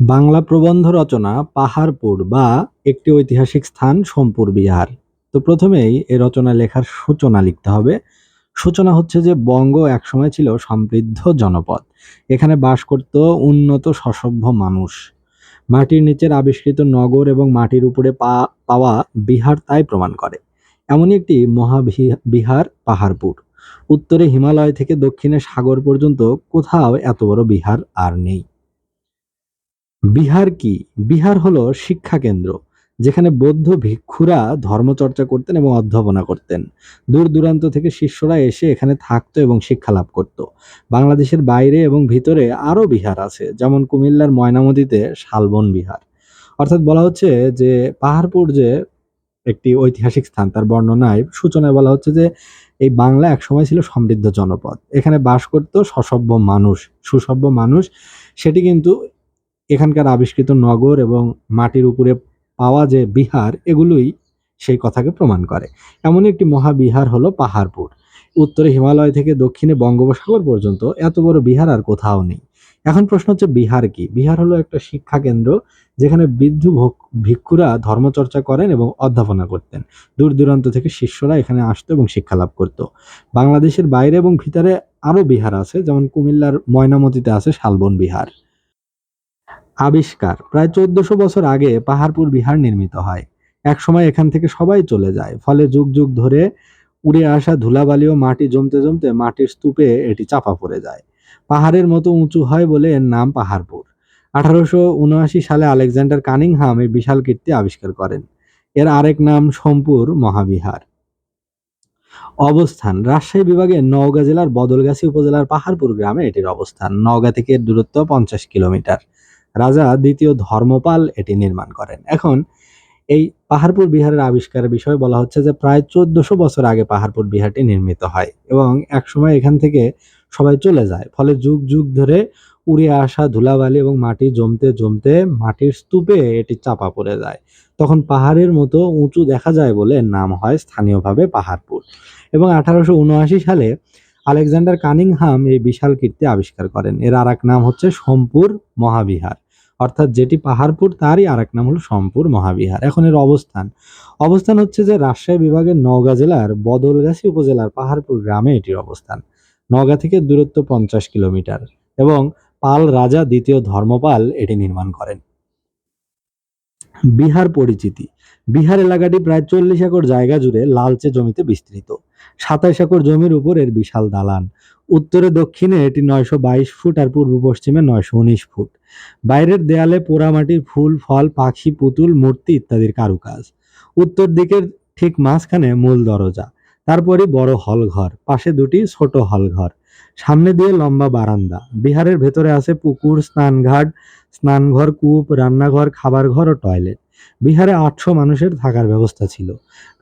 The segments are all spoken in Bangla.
বাংলা প্রবন্ধ রচনা, পাহাড়পুর বা একটি ঐতিহাসিক স্থান সোমপুর বিহার। তো প্রথমেই এ রচনা লেখার সূচনা লিখতে হবে। সূচনা হচ্ছে যে বঙ্গ একসময় ছিল সমৃদ্ধ জনপদ। এখানে বাস করত উন্নত সসভ্য মানুষ। মাটির নিচের আবিষ্কৃত নগর এবং মাটির উপরে পাওয়া বিহার তাই প্রমাণ করে। এমনই একটি মহাবিহার পাহাড়পুর। উত্তরে হিমালয় থেকে দক্ষিণে সাগর পর্যন্ত কোথাও এত বড় বিহার আর নেই। বিহার কি? বিহার হলো শিক্ষা কেন্দ্র, যেখানে বৌদ্ধ ভিক্ষুরা ধর্মচর্চা করতেন এবং অধ্যাপনা করতেন। দূর দূরান্ত থেকে শিষ্যরা এসে এখানে থাকতো এবং শিক্ষা লাভ করত। বাংলাদেশের বাইরে এবং ভিতরে আরও বিহার আছে, যেমন কুমিল্লার ময়নামতিতে শালবন বিহার। অর্থাৎ বলা হচ্ছে যে পাহাড়পুর যে একটি ঐতিহাসিক স্থান, তার বর্ণনায় সূচনায় বলা হচ্ছে যে এই বাংলা একসময় ছিল সমৃদ্ধ জনপদ। এখানে বাস করত সসভ্য মানুষ, সুসভ্য মানুষ। সেটি কিন্তু এখানকার আবিষ্কৃত নগর এবং মাটির উপরে পাওয়া যে বিহার, এগুলোই সেই কথাকে প্রমাণ করে। এমন একটি মহাবিহার হলো পাহাড়পুর। উত্তরে হিমালয় থেকে দক্ষিণে বঙ্গোপসাগর পর্যন্ত এত বড় বিহার আর কোথাও নেই। এখন প্রশ্ন হচ্ছে, বিহার কি? বিহার হলো একটা শিক্ষা কেন্দ্র যেখানে বৃদ্ধ ভক- ভিক্ষুরা ধর্মচর্চা করেন এবং অধ্যাপনা করতেন। দূর দূরান্ত থেকে শিষ্যরা এখানে আসতো এবং শিক্ষা লাভ করত। বাংলাদেশের বাইরে এবং ভিতরে আরও বিহার আছে, যেমন কুমিল্লার ময়নামতিতে আছে শালবন বিহার। আবিষ্কার। প্রায় চোদ্দশো বছর আগে পাহাড়পুর বিহার নির্মিত হয়। এক সময় এখান থেকে সবাই চলে যায়। ফলে যুগ যুগ ধরে উড়ে আসা ধুলাবালি ও মাটি জমতে জমতে মাটির স্তূপে এটি চাপা পড়ে যায়। পাহাড়ের মতো উঁচু হয় বলে এর নাম পাহাড়পুর। আঠারোশো উনআশি সালে আলেকজান্ডার কানিংহাম এই বিশাল কীর্তি আবিষ্কার করেন। এর আরেক নাম সোমপুর মহাবিহার। অবস্থান, রাজশাহী বিভাগের নওগাঁ জেলার বদলগাছি উপজেলার পাহাড়পুর গ্রামে এটির অবস্থান। নওগাঁ থেকে দূরত্ব পঞ্চাশ কিলোমিটার। রাজা দ্বিতীয় ধর্মপাল এটি নির্মাণ করেন। এখন এই পাহাড়পুর বিহারের আবিষ্কারের বিষয়ে বলা হচ্ছে যে প্রায় চোদ্দশো বছর আগে পাহাড়পুর বিহারটি নির্মিত হয় এবং একসময় এখান থেকে সবাই চলে যায়। ফলে যুগ যুগ ধরে উড়ে আসা ধুলাবালি এবং মাটি জমতে জমতে মাটির স্তূপে এটি চাপা পড়ে যায়। তখন পাহাড়ের মতো উঁচু দেখা যায় বলে নাম হয় স্থানীয়ভাবে পাহাড়পুর। এবং আঠারোশো উনআশি সালে আলেকজান্ডার কানিংহাম এই বিশাল কীর্তি আবিষ্কার করেন। এর আর এক নাম হচ্ছে সোমপুর মহাবিহার। অর্থাৎ যেটি পাহাড়পুর, তারই আর এক নাম হলো সম্পুর মহাবিহার। এখন এর অবস্থান। অবস্থান হচ্ছে যে রাজশাহী বিভাগের নওগাঁ জেলার বদলগাছি উপজেলার পাহাড়পুর গ্রামে এটির অবস্থান। নওগাঁ থেকে দূরত্ব পঞ্চাশ কিলোমিটার এবং পাল রাজা দ্বিতীয় ধর্মপাল এটি নির্মাণ করেন। বিহার পরিচিতি। বিহার এলাকাটি প্রায় চল্লিশ একর জায়গা জুড়ে লালচে জমিতে বিস্তৃত। সাতাইশ একর জমির উপর এর বিশাল দালান। উত্তরে দক্ষিণে এটি নয়শো বাইশ ফুট আর পূর্ব পশ্চিমে নয়শো উনিশ ফুট। বাইরের দেয়ালে পোড়ামাটির ফুল, ফল, পাখি, পুতুল, মূর্তি ইত্যাদির কারুকাজ। উত্তর দিকের ঠিক মাঝখানে মূল দরজা। তারপরে বড় হল ঘর পাশে দুটি ছোট হল ঘর সামনে দিয়ে লম্বা বারান্দা। বিহারের ভেতরে আছে পুকুর, স্নানঘাট, স্নানঘর, কূপ, রান্নাঘর খাবার ঘর ও টয়লেট। বিহারে আটশো মানুষের থাকার ব্যবস্থা ছিল।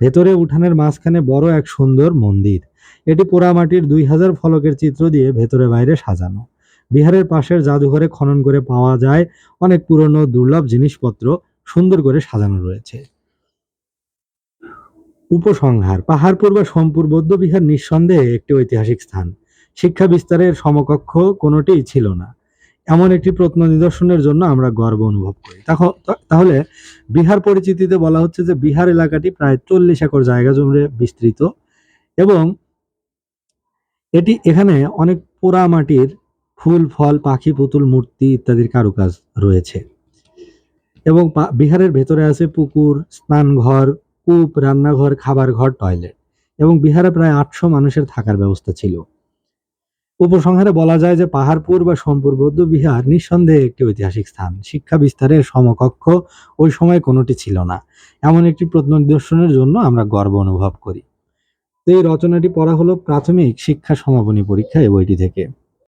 ভেতরে উঠানের মাঝখানে বড় এক সুন্দর মন্দির। এটি পোড়ামাটির দুই হাজার ফলকের চিত্র দিয়ে ভেতরে বাইরে সাজানো। বিহারের পাশের জাদুঘরে খনন করে পাওয়া যায় অনেক পুরনো দুর্লভ জিনিসপত্র সুন্দর করে সাজানো রয়েছে। উপসংহার, পাহাড়পুর বা সোমপুর, বৌদ্ধবিহার নিঃসন্দেহে একটি ঐতিহাসিক স্থান। শিক্ষা বিস্তারের সমকক্ষ কোনোটিই ছিল না। এমন একটি প্রত্ন নিদর্শনের জন্য আমরা গর্ব অনুভব করি। তাহ- তাহলে বিহার পরিচিতিতে বলা হচ্ছে যে বিহার এলাকাটি প্রায় চল্লিশ একর জায়গা জুড়ে বিস্তৃত এবং এটি এখানে অনেক পোড়া মাটির ফুল, ফল, পাখি, পুতুল, মূর্তি ইত্যাদির কারুকাজ রয়েছে। এবং বিহারের ভেতরে আছে পুকুর, স্নানঘর, কূপ, রান্নাঘর, খাবার ঘর, টয়লেট এবং বিহারে প্রায় আটশো মানুষের থাকার ব্যবস্থা ছিল। উপসংহারে বলা যায় যে পাহাড়পুর বা সোমপুর বৌদ্ধ বিহার নিঃসন্দেহে একটি ঐতিহাসিক স্থান। শিক্ষা বিস্তারের সমকক্ষ ওই সময় কোনোটি ছিল না। এমন একটি প্রত্নদর্শনের জন্য আমরা গর্ব অনুভব করি। তো এই রচনাটি পড়া হলো প্রাথমিক শিক্ষা সমাপনী পরীক্ষা এই বইটি থেকে।